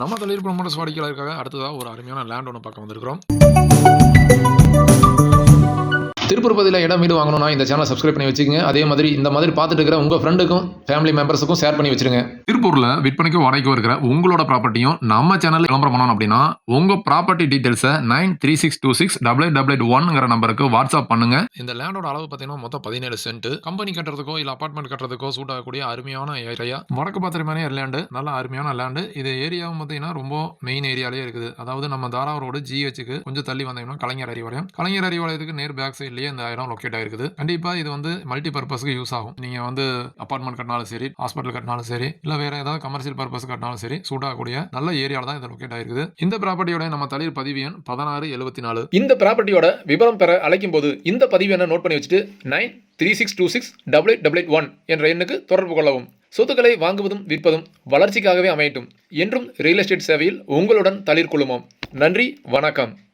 நம்ம தொழில் ப்ரொமோட்டர்ஸ் வாடிக்கையாளருக்காக அடுத்ததாக ஒரு அருமையான லேண்ட் ஒன்று பார்க்க வந்திருக்கிறோம். திருப்பூர் பகுதியில் இடம் வீடு வாங்கணும்னா இந்த சேனலை சப்ஸ்கிரைப் பண்ணி வச்சுக்கோங்க. அதே மாதிரி இந்த மாதிரி பார்த்துட்டு இருக்கிற உங்கள் ஃப்ரெண்டுக்கும் ஃபேமிலி மெம்பர்ஸுக்கும் ஷேர் பண்ணி வச்சிருங்க. திருப்பூரில் விற்பனைக்கு வாடகைக்கு இருக்கிற உங்களோட ப்ராப்பர்ட்டியும் நம்ம சேனலில் விளம்பரம் பண்ணணும் அப்படின்னா உங்கள் ப்ராப்பர்ட்டி டீட்டெயில்ஸை nine three six two six double eight double eight ஒன்ங்கிற நம்பருக்கு வாட்ஸ்அப் பண்ணுங்க. இந்த லேண்டோட அளவு பார்த்தீங்கன்னா மொத்தம் பதினேழு சென்ட் கம்பெனி கட்டுறதுக்கோ இல்லை அபார்ட்மெண்ட் கட்டுறதுக்கோ சூட் ஆகக்கூடிய அருமையான ஏரியா. வடக்கு பாத்திரமான லேண்டு நல்ல அருமையான லேண்டு இது ஏரியாவும் பார்த்தீங்கன்னா ரொம்ப மெயின் ஏரியாலே இருக்குது. அதாவது நம்ம தாராவூர் ரோடு ஜிஹெச்சுக்கு கொஞ்சம் தள்ளி வந்தீங்கன்னா கலைஞர் அறிவாலயம் கலைஞர் அறிவாலயத்துக்கு நேர் பேக் சைட்லேயே இந்த இடம் லொக்கேட் ஆகிருக்குது கண்டிப்பாக இது வந்து மல்டி பர்பஸ்க்கு யூஸ் ஆகும். நீங்கள் வந்து அப்பார்ட்மெண்ட் கட்டினாலும் சரி ஹாஸ்பிட்டல் கட்டினாலும் சரி இல்லை வேற ஏதாவது கமர்ஷியல் பர்பஸ் கட்டினாலும் சரி சூடாகக்கூடிய நல்ல ஏரியாவில் தான் இது லொக்கேட் ஆகிருக்குது இந்த ப்ராப்பர்ட்டியோட நம்ம தளிர் பதிவு எண் பதினாறு எழுபத்தி நாலு இந்த ப்ராப்பர்ட்டியோட விவரம் பெற அழைக்கும் போது இந்த பதிவு என்ன நோட் பண்ணி வச்சுட்டு nine three six two six double eight double eight one என்ற எண்ணுக்கு தொடர்பு கொள்ளவும். சொத்துக்களை வாங்குவதும் விற்பதும் வளர்ச்சிக்காகவே அமையட்டும் என்றும் ரியல் எஸ்டேட் சேவையில் உங்களுடன் தளிர் நன்றி வணக்கம்.